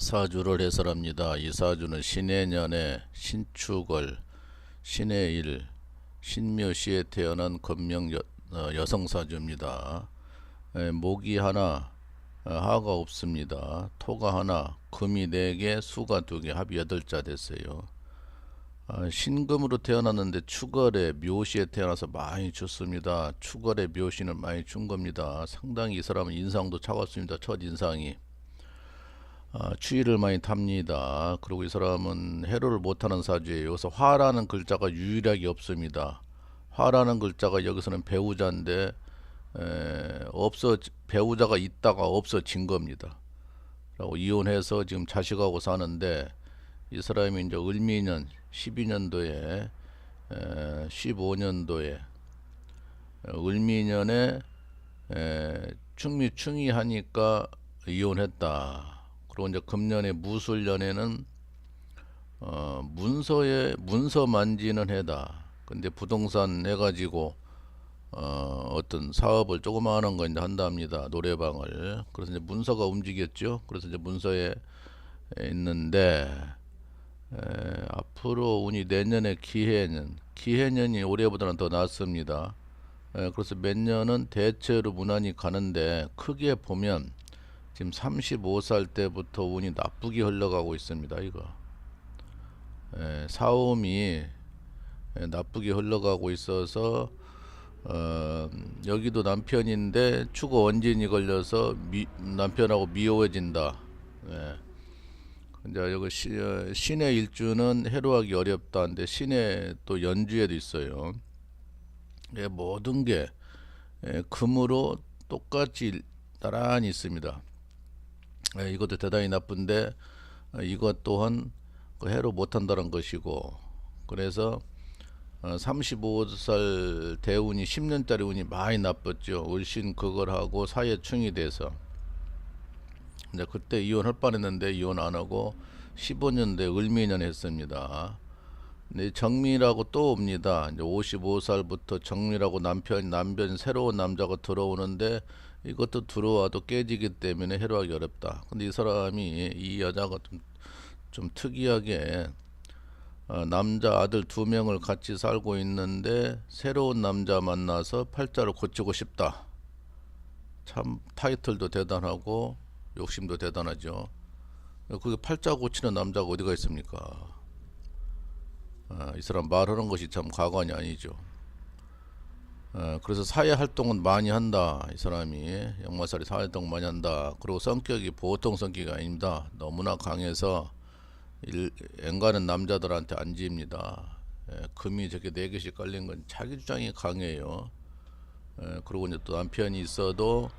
사주를 해설합니다. 이 사주는 신해년에 신축월, 신해일, 신묘시에 태어난 건명 여, 어, 여성 사주입니다. 에, 목이 하나, 어, 하가 없습니다. 토가 하나, 금이 네 개, 수가 두 개, 합이 여덟 자 됐어요. 아, 신금으로 태어났는데 축월에 묘시에 태어나서 많이 줬습니다. 축월에 묘시는 많이 준 겁니다. 상당히 이 사람은 인상도 차갑습니다. 첫 인상이. 아, 추위를 많이 탑니다. 그리고 이 사람은 해로를 못하는 사주예요. 여기서 화라는 글자가 유일하게 없습니다. 화라는 글자가 여기서는 배우자인데 에, 없어 배우자가 있다가 없어진 겁니다. 라고 이혼해서 지금 자식하고 사는데 이 사람이 이제 을미년 12년도에 에, 15년도에 을미년에 에, 충미 충이 하니까 이혼했다. 그리고 이제 금년에 무술년에는 어, 문서에 문서 만지는 해다. 근데 부동산 해가지고 어, 어떤 사업을 조그마한 거 이제 한답니다. 노래방을. 그래서 이제 문서가 움직였죠. 그래서 이제 문서에 있는데 에, 앞으로 운이 내년에 기해년, 기해년이 올해보다는 더 낫습니다. 에, 그래서 몇 년은 대체로 무난히 가는데 크게 보면 지금 35살 때부터 운이 나쁘게 흘러가고 있습니다. 이거 에, 사움이 에, 나쁘게 흘러가고 있어서 어, 여기도 남편인데 추가 원진이 걸려서 미, 남편하고 미워해진다. 예. 이제 여기 시, 어, 신의 일주는 해로하기 어렵다는데 신의 또 연주에도 있어요. 예, 모든 게 예, 금으로 똑같이 나란히 있습니다. 예, 이것도 대단히 나쁜데 어, 이것 또한 그 해로 못한다는 것이고 그래서 어, 35살 대운이 10년짜리 운이 많이 나빴죠. 울신 그걸 하고 사회 충이 돼서 이제 그때 이혼할 뻔했는데 이혼 안 하고 15년 대 을미년 했습니다. 근데 정미라고 또 옵니다. 이제 55살부터 정미라고 남편 남편 새로운 남자가 들어오는데 이것도 들어와도 깨지기 때문에 해로하기 어렵다. 근데 이 사람이 이 여자가 좀, 좀 특이하게 어, 남자 아들 두 명을 같이 살고 있는데 새로운 남자 만나서 팔자를 고치고 싶다. 참 타이틀도 대단하고 욕심도 대단하죠. 그게 팔자 고치는 남자가 어디가 있습니까? 아, 이 사람 말하는 것이 참 가관이 아니죠. 아, 그래서 사회 활동은 많이 한다. 이 사람이 역마살이 사회 활동 많이 한다. 그리고 성격이 보통 성격이 아닙니다. 너무나 강해서 일, 앵가는 남자들한테 안 집니다. 예, 금이 저렇게 네 개씩 깔린 건 자기 주장이 강해요. 예, 그리고 이제 또 남편이 있어도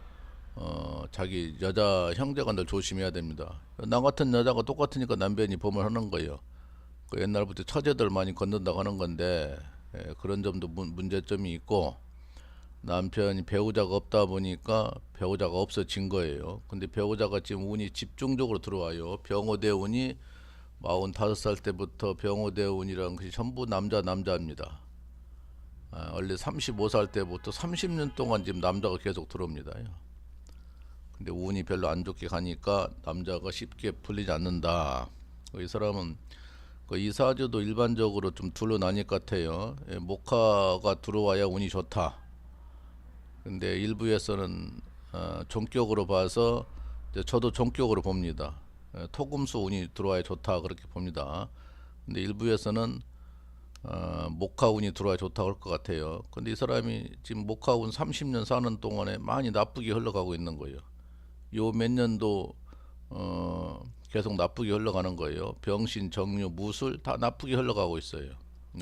어, 자기 여자 형제가 늘 조심해야 됩니다. 나 같은 여자가 똑같으니까 남편이 범을 하는 거예요. 그 옛날부터 처제들 많이 건든다고 하는 건데 예, 그런 점도 문, 문제점이 있고 남편이 배우자가 없다 보니까 배우자가 없어진 거예요. 근데 배우자가 지금 운이 집중적으로 들어와요. 병호대 운이 45살 때부터 병호대 운이라는 것이 전부 남자 남자입니다. 아, 원래 35살 때부터 30년 동안 지금 남자가 계속 들어옵니다. 근데 운이 별로 안 좋게 가니까 남자가 쉽게 풀리지 않는다. 이 사람은 그 이사주도 일반적으로 좀 둘로 나뉠 것 같아요. 예, 목화가 들어와야 운이 좋다. 근데 일부에서는 어, 종격으로 봐서 저도 종격으로 봅니다. 예, 토금수 운이 들어와야 좋다 그렇게 봅니다. 근데 일부에서는 어, 목화운이 들어와야 좋다 그럴 것 같아요. 근데 이 사람이 지금 목화운 30년 사는 동안에 많이 나쁘게 흘러가고 있는 거예요. 요 몇 년도 어, 계속 나쁘게 흘러가는 거예요. 병신, 정유, 무술 다 나쁘게 흘러가고 있어요.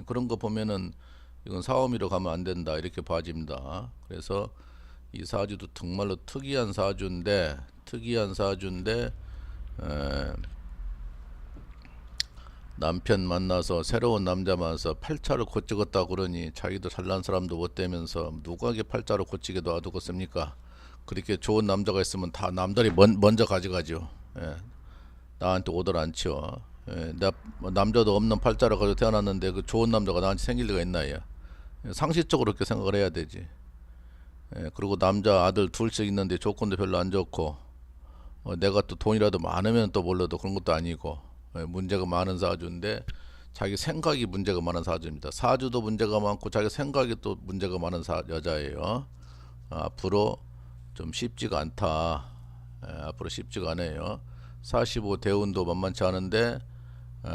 그런 거 보면은 이건 사오미로 가면 안 된다 이렇게 봐집니다. 그래서 이 사주도 정말로 특이한 사주인데 특이한 사주인데 에, 남편 만나서 새로운 남자 만나서 팔자를 고치겠다 그러니 자기도 잘난 사람도 못 되면서 누구에게 팔자를 고치게 놔두겠습니까? 그렇게 좋은 남자가 있으면 다 남들이 먼, 먼저 가져가죠. 예. 나한테 오들 않죠. 예. 나 남자도 없는 팔자를 가지고 태어났는데 그 좋은 남자가 나한테 생길 리가 있나요? 예. 상식적으로 그렇게 생각을 해야 되지. 예. 그리고 남자 아들 둘씩 있는데 조건도 별로 안 좋고 어, 내가 또 돈이라도 많으면 또 몰라도 그런 것도 아니고 예, 문제가 많은 사주인데 자기 생각이 문제가 많은 사주입니다. 사주도 문제가 많고 자기 생각이 또 문제가 많은 사, 여자예요. 어, 앞으로 좀 쉽지가 않다. 예, 앞으로 쉽지가 않아요. 45 대운도 만만치 않은데 에,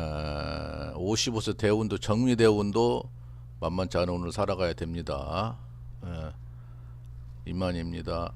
55세 대운도 정미 대운도 만만치 않은 오늘 살아가야 됩니다. 예, 이만입니다.